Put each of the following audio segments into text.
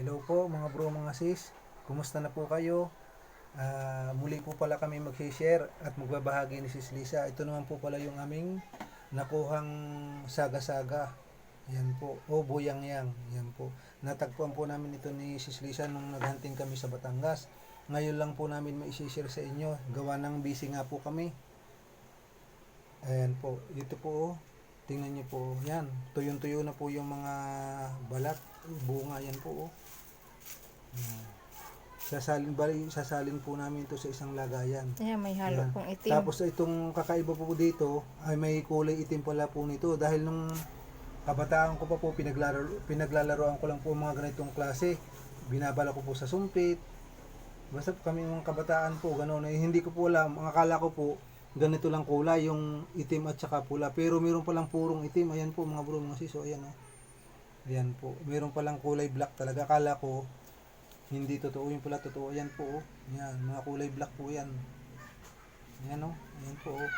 Hello po mga bro, mga sis. Kumusta na po kayo? Ah, muli po pala kami mag-share at magbabahagi ni Sis Lisa. Ito naman po pala yung aming nakuhang saga-saga. Yan po. O buyang yang. Yan po. Natagpuan po namin ito ni Sis Lisa nung naghunting kami sa Batangas. Ngayon lang po namin mai-share sa inyo. Gawa ng busy nga po kami. Ayan po. Ito po. oh. Tingnan niyo po. Yan. Tuyong-tuyo na po yung mga balat. Bunga yan po. Oh. Sasalin, bali, sasalin po namin ito sa isang lagayan. Ayan, may halo Yan. pong itim. Tapos itong kakaiba po dito ay may kulay itim pala po nito dahil nung kabataan ko pa po pinaglalaro, pinaglalaroan ko lang po mga ganitong klase. Binabala ko po sa sumpit. Basta po kami mga kabataan po ganoon eh, hindi ko po alam, ang akala ko po ganito lang kulay yung itim at saka pula. Pero meron palang purong itim. Ayan po mga bro, mga siso, ayan oh. Ayan po. Meron palang kulay black talaga. Akala ko hindi totoo yung pula totoo. Ayan po oh. Yan, mga kulay black po yan. Ayan oh. Ayan po oh.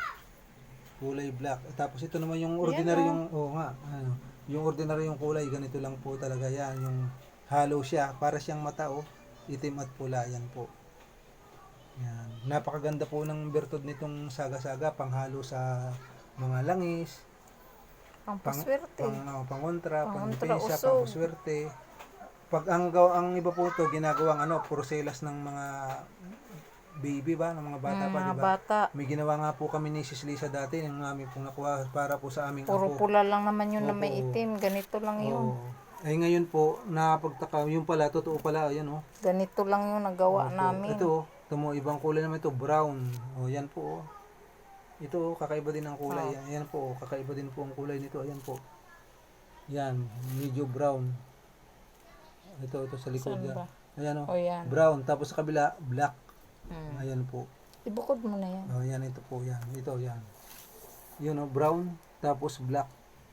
Kulay black. Eh, Tapos ito naman yung ordinary oh. yung oh nga, ano, yung ordinary yung kulay ganito lang po talaga yan, yung hollow siya, para siyang mata oh. Itim at pula yan po. Yan. Napakaganda po ng bertod nitong saga-saga, panghalo sa mga langis, Ang pang, paswerte. pang, uh, pangontra, Pangontra, pangdepensa, usog. pangswerte. Pag ang gaw ang iba po to ginagawang ano, porcelas ng mga baby ba, ng mga bata Mm, pa, di ba? bata. May ginawa nga po kami ni Sis Lisa dati, yung namin pong nakuha para po sa aming Puro apo. pula lang naman yun na may itim. Ganito lang yun. Oo. Ay ngayon po, napagtaka, yung pala, totoo pala, ayan oh. Ganito lang yung nagawa Opo. namin. Ito, oh, ito mo, ibang kulay naman ito, brown. O, yan po. oh. Ito, oh, kakaiba din ang kulay. Oh. Yan, yan po, oh, kakaiba din po ang kulay nito. Ayan po. Yan, medyo brown. Ito, ito sa likod. Saan Yan. ba? Ayan o, O yan. brown. Tapos sa kabila, black. Mm. Ayan po. Ibukod mo na yan. Oh, yan, ito po, yan. Ito, yan. Yun o, brown. Tapos black.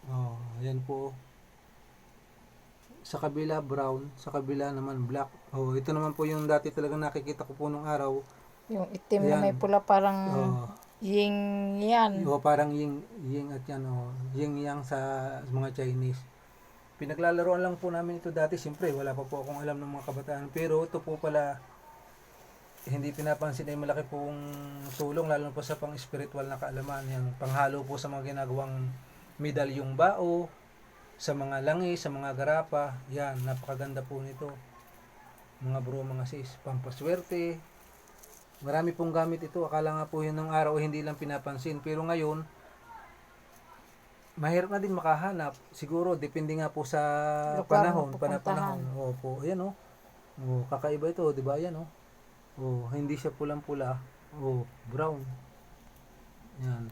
Oh, ayan po. Sa kabila, brown. Sa kabila naman, black. Oh, ito naman po yung dati talagang nakikita ko po nung araw. Yung itim Ayan. na may pula parang Oh, ying yan. Oh, parang ying, ying at yan, oh, ying yang sa mga Chinese. Pinaglalaroan lang po namin ito dati. Siyempre, wala pa po akong alam ng mga kabataan. Pero ito po pala, hindi pinapansin ay malaki pong tulong, lalo po sa pang-spiritual na kaalaman. Yan, panghalo po sa mga ginagawang medalyong bao, sa mga langi, sa mga garapa. Yan, napakaganda po nito. Mga bro, mga sis, pampaswerte, Marami pong gamit ito. Akala nga po yun ng araw hindi lang pinapansin. Pero ngayon, mahirap na din makahanap. Siguro, depende nga po sa Lugar panahon. na Panapanahon. Opo, ayan o. Oh. kakaiba ito, di ba? Ayan o. Oh. hindi siya pulang-pula. Oh, brown. Yan.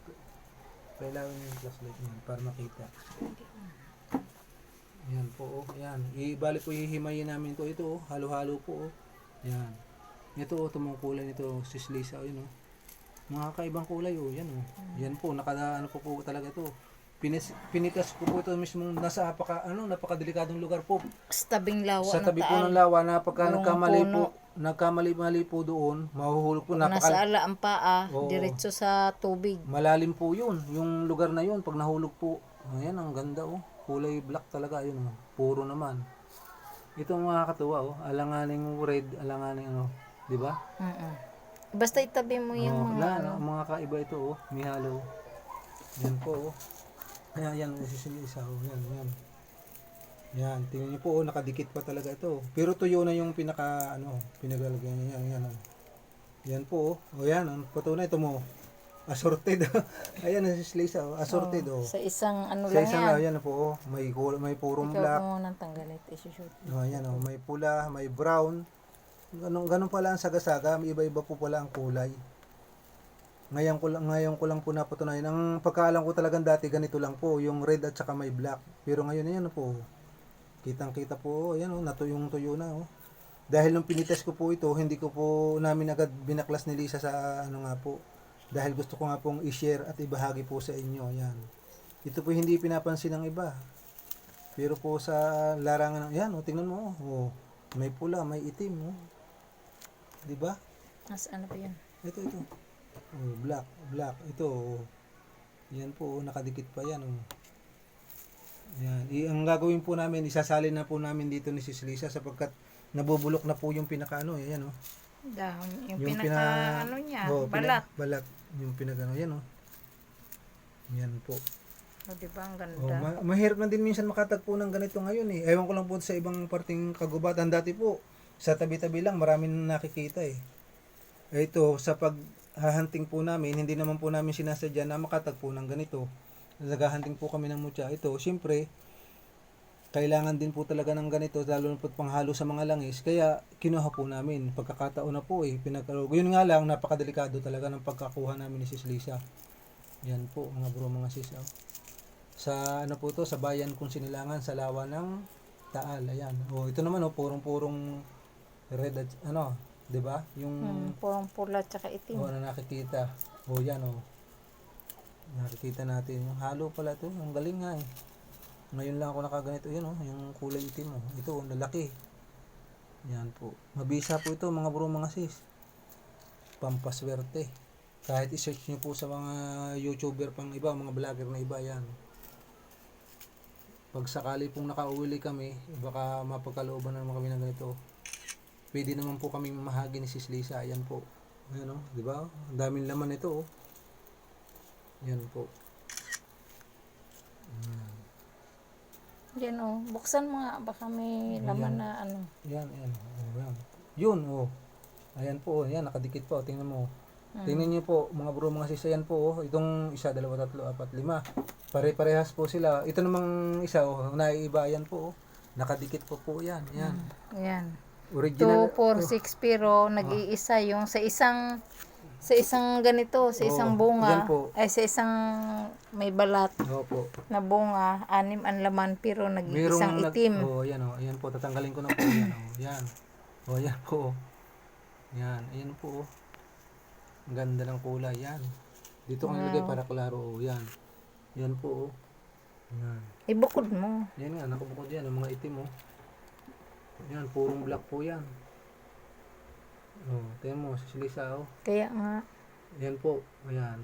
Kailangan yung flashlight niyan para makita. Yan po, oh. Yan. Ibali po hihimayin namin ito. Ito, oh. Halo-halo po, oh. Yan. Ito, oh. Tumong kulay nito. Sis Lisa, oh. Yun, oh. Mga kaibang kulay, oh. Yan, oh. Yan po. Naka, ano po po talaga ito. Pinis, pinitas ko po ito mismo nasa napaka, ano, napakadelikadong lugar po. Sa tabing lawa Sa tabi po ng lawa na pagka Yung nagkamali puno. po, nagkamali-mali po doon, mahuhulog po. Nasa Napaka, ala ang paa, Oo. diretso sa tubig. malalim po yun. Yung lugar na yun, pag nahulog po, ayan, ang ganda oh. Kulay black talaga, yun oh. Puro naman. Ito ang makakatuwa oh. Alanganing red, alanganing ano. Di ba? Mm-mm. Basta itabi mo yung Oh, mga na, ano. mga kaiba ito oh. May halo. Yan po oh. Ayan, yan. Isisili isa oh. Yan, yan. Yan, tingnan niyo po oh, nakadikit pa talaga ito. Pero tuyo na yung pinaka ano, pinagalagyan niya. Yan, yan oh. Yan po oh. O yan, ang patunay ito mo. Assorted. Ayan, ang sislisa oh. Assorted oh. Sa isang ano Sa lang isang yan. yan po oh. May may purong Ikaw black. mo nang tanggalit. Isushoot. Oh, yan oh. May pula, may brown. Ganun, ganun pala ang saga-saga. May iba-iba po pala ang kulay. Ngayon ko lang, ngayon ko lang po napatunayan. Ang pagkaalam ko talagang dati ganito lang po, yung red at saka may black. Pero ngayon yan po. Kitang-kita po, yan oh, natuyong tuyo na oh. Dahil nung pinites ko po ito, hindi ko po namin agad binaklas ni Lisa sa ano nga po. Dahil gusto ko nga pong i-share at ibahagi po sa inyo. Yan. Ito po hindi pinapansin ng iba. Pero po sa larangan ng, yan, oh, tingnan mo. Oh, may pula, may itim. Oh. Di ba? Mas ano pa yan? Ito, ito. Oh, black, black. Ito, oh. Yan po, oh, nakadikit pa yan. Oh. Yan. I, ang gagawin po namin, isasalin na po namin dito ni Sis Lisa sapagkat nabubulok na po yung pinaka ano, yan oh. Dahon. Yung, Yung pinaka, pina- ano niya, Oh, balat. Pina, balat. Yung pinagano, yan oh. Yan po. O, di ba? Ang ganda. Oh, ma- mahirap na din minsan makatagpo ng ganito ngayon eh. Ewan ko lang po sa ibang parting kagubatan. Dati po, sa tabi-tabi lang, marami na nakikita eh. Eh, Ito, sa paghahunting po namin, hindi naman po namin sinasadya na makatagpo ng ganito. Naghahunting po kami ng mutya. Ito, syempre, kailangan din po talaga ng ganito, lalo na po panghalo sa mga langis. Kaya, kinuha po namin. Pagkakataon na po eh. Pinag- Yun nga lang, napakadelikado talaga ng pagkakuha namin ni Sis Lisa. Yan po, mga bro, mga sis. oh sa ano po to sa bayan kung sinilangan sa lawa ng Taal ayan oh ito naman oh purong-purong red at ano 'di ba yung Hmm, purong pula tsaka itim. oh na nakikita. Oh yan oh. Nakikita natin. Yung halo pala to ang galing nga eh. Ngayon lang ako nakaganito. Yun oh yung kulay itim oh. Ito oh lalaki. Yan po. Mabisa po ito mga bro mga sis. Pampaswerte. Kahit i-search nyo po sa mga youtuber pang iba mga vlogger na iba yan. Pag sakali pong nakauwi kami, baka mapagkalooban na naman kami ng ganito. Pwede naman po kaming mamahagi ni Sis Lisa. Ayan po. Ayan o, di ba? Ang daming laman ito o. Ayan po. Yan o. Buksan mo nga. Baka may laman na ano. Ayan, ayan. Oh, ayan. Yun o. Ayan po. Ayan, nakadikit po. Tingnan mo. Tingnan niyo po, mga bro, mga sis, ayan po. Oh. Itong isa, dalawa, tatlo, apat, lima. Pare-parehas po sila. Ito namang isa, oh, naiiba. Ayan po. Oh. Nakadikit po po yan. Ayan. Yan. Original. 2, 4, 6 pero nag-iisa yung sa isang sa isang ganito, sa isang Oo, yan bunga, po. ay sa isang may balat Opo. na bunga, anim ang laman pero nag-iisang nag- itim. Oh, yan oh. Ayan po, tatanggalin ko na po yan oh. Yan. Oh, yan po. oh. Yan, ayan po. oh. Ang ganda ng kulay yan. Dito ko nilagay para klaro oh. Yan. Yan po oh. Yan. Ibukod mo. Yan nga, nakabukod yan, ang mga itim oh. Yan, purong black po yan. Oh, tingnan mo, si Lisa oh. Kaya nga, Yan po, ayan.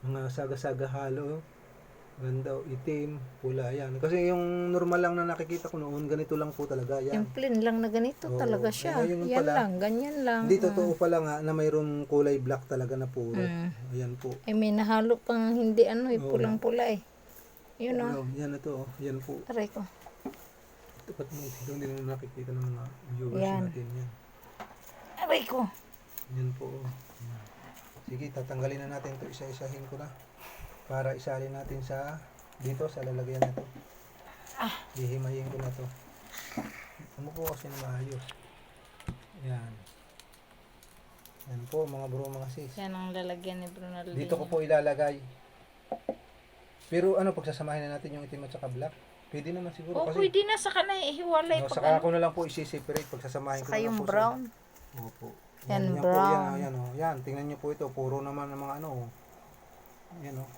Mga saga-saga halo. oh. Ganda, oh, itim, pula, yan. Kasi yung normal lang na nakikita ko noon, ganito lang po talaga, yan. yung plain lang na ganito Oo. talaga siya. Ay, ngayon Yan pala. lang, ganyan lang. Hindi totoo pala nga na mayroong kulay black talaga na puro. Mm. Ayan po. Ay, may nahalo pang hindi ano, eh, Oo. pulang-pula eh. Yun o, Ano, yan na to, oh. yan po. aray ko. Tapat mo, ito hindi naman nakikita ng mga viewers Yan. natin. Yan. Aray ko. Yan po. oh. Yan. Sige, tatanggalin na natin to isa-isahin ko na. Para isalin natin sa dito sa lalagyan na to. Ah. Hihimayin ko na to. Umupo kasi na maayos. Yan. Yan po mga bro mga sis. Yan ang lalagyan ni Brunaldi. Dito ko po ilalagay. Pero ano, pagsasamahin na natin yung itim at saka black. Pwede naman siguro Oh, kasi. pwede na sa kanay ihiwalay No, pag saka ano. ako na lang po isi-separate pagsasamahin ko Saka na lang yung po sa- brown. Opo. Yan, yan brown. Po, yan, oh, yan, oh. yan, tingnan niyo po ito. Puro naman ng mga ano. oh. Yan oh.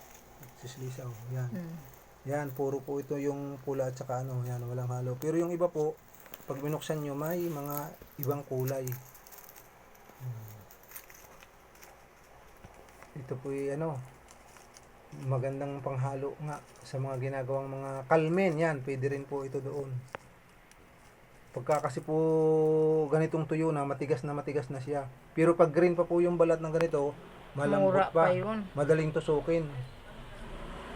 Sis Lisa, oh. Yan. Mm. Yan, puro po ito yung pula at saka ano. Yan, walang halo. Pero yung iba po, pag binuksan nyo, may mga ibang kulay. Hmm. Ito po yung ano, magandang panghalo nga sa mga ginagawang mga kalmen. Yan, pwede rin po ito doon. Pagka kasi po ganitong tuyo na, matigas na matigas na siya. Pero pag green pa po yung balat ng ganito, malambot Mura pa. pa yun. Madaling tusukin.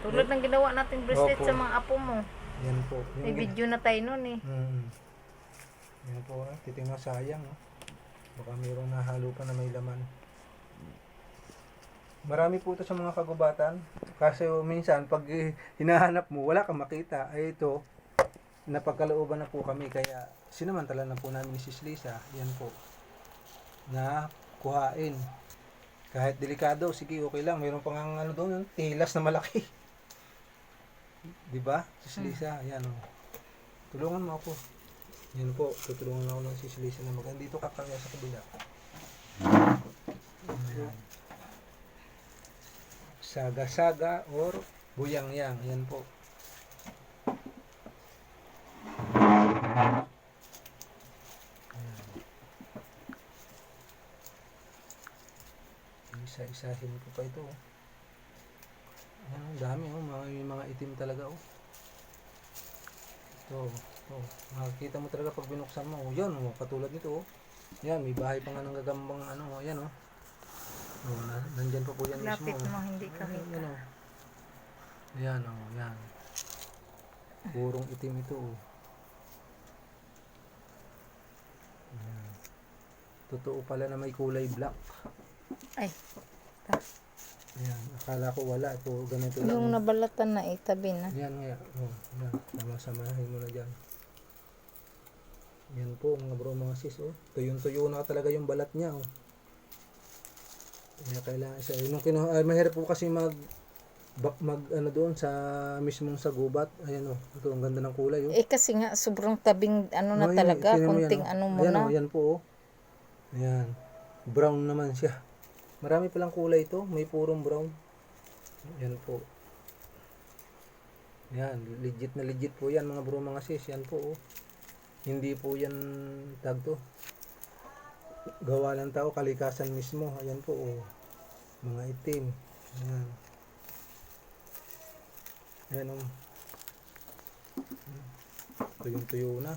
Tulad ng ginawa nating bracelet Opo. sa mga apo mo. Yan po. May Yung video na tayo nun eh. Hmm. Yan po, ah. titingnan sayang. Oh. Baka mayroong nahalo pa na may laman. Marami po ito sa mga kagubatan. Kasi minsan, pag hinahanap mo, wala kang makita. Ay ito, napagkalooban na po kami. Kaya sinamantala na po namin ni Sis. Yan po. Na kuhain. Kahit delikado, sige, okay lang. Mayroon pang ang ano doon, tilas na malaki. Di ba? Sis Lisa, yan oh. Tulungan mo ako. Yan po, tutulungan ako ng Sis Lisa na mag dito ka kaya sa kabila. Ayan. Saga-saga or buyang-yang. Yan po. Isa-isahin ko pa ito. oh. Ayan, ang dami oh, mga, may mga itim talaga oh. Ito, ito. Makikita mo talaga pag binuksan mo. Oh, yan, oh, katulad nito. Oh. Yan, may bahay pa nga ng gagambang ano. Oh, yan, oh. Oh, na, nandyan pa po yan mismo. Lapit oh. mo, hindi ka kita. yan, oh. Yan, oh, yan. Purong itim ito, oh. Yan. Totoo pala na may kulay black. Ay, Yan, akala ko wala. Ito, ganito lang. yung nabalatan na itabi na. Yan nga. Oh, yan. Sama-samahin mo na dyan. Yan po mga bro mga sis. Oh. Tuyong-tuyo na talaga yung balat niya. Oh. Kaya kailangan siya. Yung kinuha, ay, mahirap po kasi mag bak mag ano doon sa mismong sa gubat. Ayan oh. Ito ang ganda ng kulay oh. Eh kasi nga sobrang tabing ano na yan, talaga, tingnan mo yan, oh. ano mo Ayan, na. Oh, yan po oh. Ayan. Brown naman siya. Marami palang kulay ito. May purong brown. Yan po. Yan. Legit na legit po yan mga bro mga sis. Yan po oh. Hindi po yan tag to. Gawa ng tao. Kalikasan mismo. Ayan po oh. Mga itim. Ayan. Ayan oh. Tuyong-tuyo na.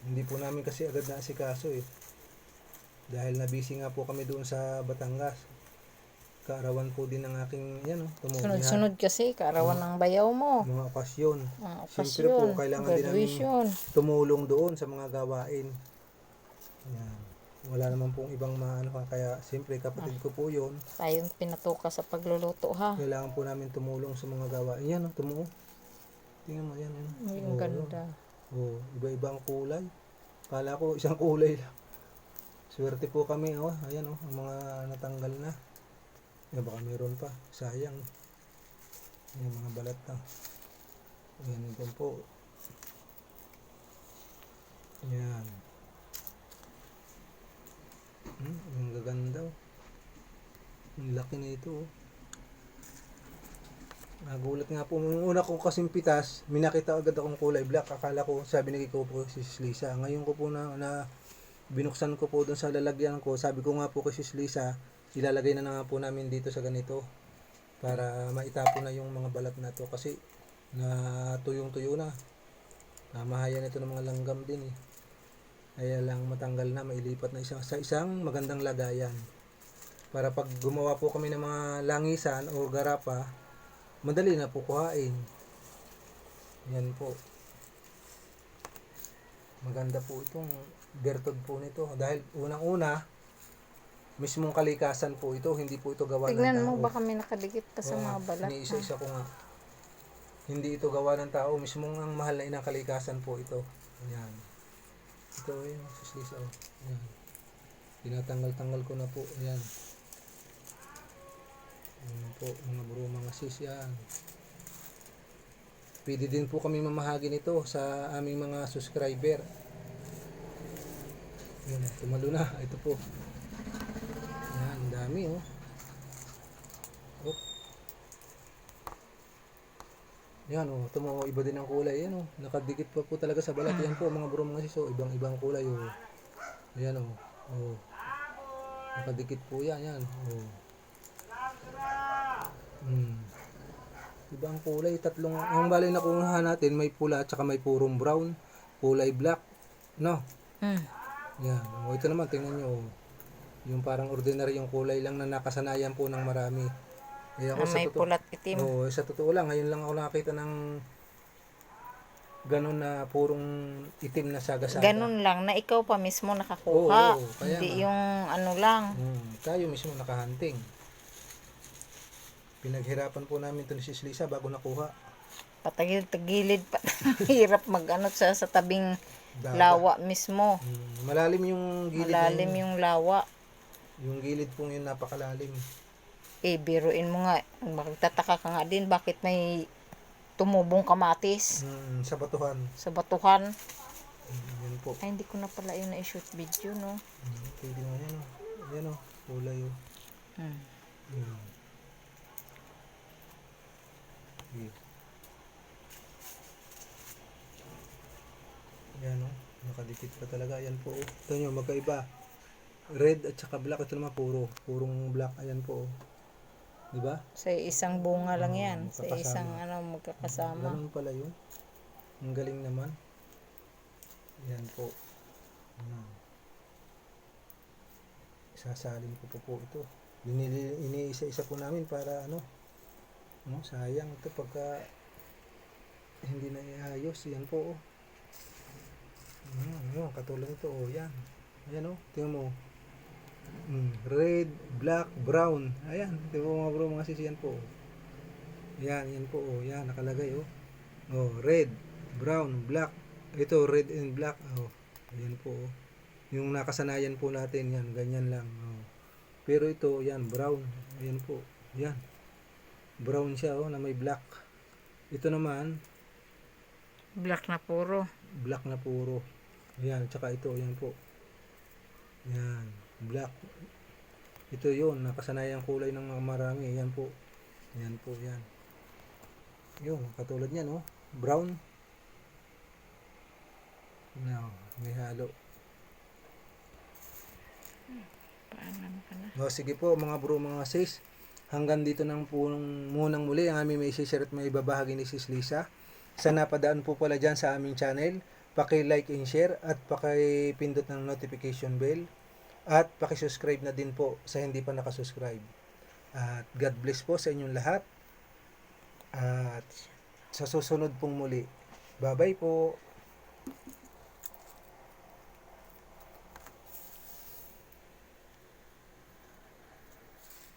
Hindi po namin kasi agad na asikaso eh. Dahil nabisi nga po kami doon sa Batangas. Kaarawan po din ng aking, yan oh, tumuha Sunod-sunod kasi, kaarawan ng bayaw mo. mga okasyon. Mga Siyempre po, okasyon, kailangan din namin graduation. tumulong doon sa mga gawain. Yan. Wala naman pong ibang maano ka, kaya siyempre kapatid ko po yun. Tayong pinatuka sa pagluluto ha. Kailangan po namin tumulong sa mga gawain. Yan oh, tumuo. Tingnan mo yan. yan. Ay, Oo, ang ganda. Oh, iba-ibang kulay. Kala ko isang kulay lang. Swerte po kami, oh. Ayan, oh, ang mga natanggal na. Yan, baka meron pa. Sayang. Yung mga balat na. Ayan, ito po. Yan. Hmm, ang gaganda, oh. Ang laki na ito, oh. Nagulat nga po. Nung una ko kasing pitas, minakita agad akong kulay black. Akala ko, sabi ni ko po si Lisa. Ngayon ko po na, na binuksan ko po doon sa lalagyan ko. Sabi ko nga po kay Sis Lisa, ilalagay na, nga po namin dito sa ganito. Para maitapo na yung mga balat na to. Kasi na tuyong-tuyo na. Namahayan ito ng mga langgam din eh. Kaya lang matanggal na, mailipat na isang, sa isang magandang lagayan. Para pag gumawa po kami ng mga langisan o garapa, madali na po kuhain. Yan po. Maganda po itong bertod po nito. Dahil unang-una, mismong kalikasan po ito, hindi po ito gawa ng Tignan tao. mo, baka may nakadikit pa sa mga balat. Iniisa-isa ko nga. Hindi ito gawa ng tao, mismong ang mahal na inang kalikasan po ito. Ayan. Ito yun, suslisa. Oh. Ayan. Tinatanggal-tanggal ko na po. Ayan. Ayan po, mga bro, mga sis yan. Pwede din po kami mamahagi nito sa aming mga subscriber. Ayan, tumalo na. Ito po. Ang dami. Oh. Yan oh, ito mo iba din ang kulay. Yan oh, nakadikit pa po talaga sa balat. Yan po mga bro mga sis, oh, ibang-ibang kulay oh. Ayan oh. Oh. Nakadikit po yan, yan. Oh. Hmm. Iba ang kulay, tatlong ang bali na kuha natin may pula at saka may purong brown, kulay black. No. Hmm. Yan. O ito naman tingnan niyo. oh. Yung parang ordinary yung kulay lang na nakasanayan po ng marami. Eh ako Na may totoo, pulat itim. Oo, sa totoo lang, ngayon lang ako nakakita ng ganun na purong itim na saga-saga. Ganun lang, na ikaw pa mismo nakakuha. Oo, kaya Hindi nga. yung ano lang. Hmm, tayo mismo nakahunting. Pinaghirapan po namin ito ni Sis Lisa bago nakuha. Patagil-tagilid pa. Hirap mag-ano sa, sa tabing Dagat. lawa mismo. Hmm, malalim yung gilid. Malalim ng- yung lawa. yung gilid pong yun napakalalim. Eh, biruin mo nga. Magtataka ka nga din bakit may tumubong kamatis Hmm, sa batuhan. sa batuhan. Hmm, yun po. Ay, hindi ko na pala yun na-shoot video, no? Hmm, pwede na yan o. Yan o, kulay o. Hmm. Hmm. Okay. Yan o, nakadikit pa talaga. Ayan po. Ito nyo, magkaiba. Red at saka black. Ito naman puro. Purong black. Ayan po o. Diba? Sa isang bunga lang Oo, yan. Sa magkakasama. isang ano, magkakasama. Ganun pala yun. Ang galing naman. Yan po. Yan. Isasalin ko po po ito. Iniisa-isa po namin para ano, no, sayang ito pagka hindi na iayos. Yan po. Oh. Yan, yun, katulad ito. Oh, yan. Ayan oh, tingnan mo. Mm, red, black, brown. Ayan, di ba mga bro, mga sis, yan po. Yan, yan po. Oh, yan, nakalagay oh. Oh, red, brown, black. Ito, red and black. Oh, ayan po. Oh. Yung nakasanayan po natin, yan, ganyan lang. Oh. Pero ito, yan, brown. Ayan po. Yan. Brown siya, oh, na may black. Ito naman, Black na puro. black na puro. Ayan, tsaka ito, yan po. Yan, black. Ito yun, nakasanayang kulay ng mga marami. Yan po. Yan po, yan. Yun, katulad niyan, oh. Brown. No, may halo. Paalam ka na. O, sige po, mga bro, mga sis. Hanggang dito nang po munang muli ang aming may share at may babahagi ni Sis Lisa. Sa napadaan po pala dyan sa aming channel, paki-like and share at paki-pindot ng notification bell at paki-subscribe na din po sa hindi pa nakasubscribe. At God bless po sa inyong lahat. At sa susunod pong muli. Bye-bye po.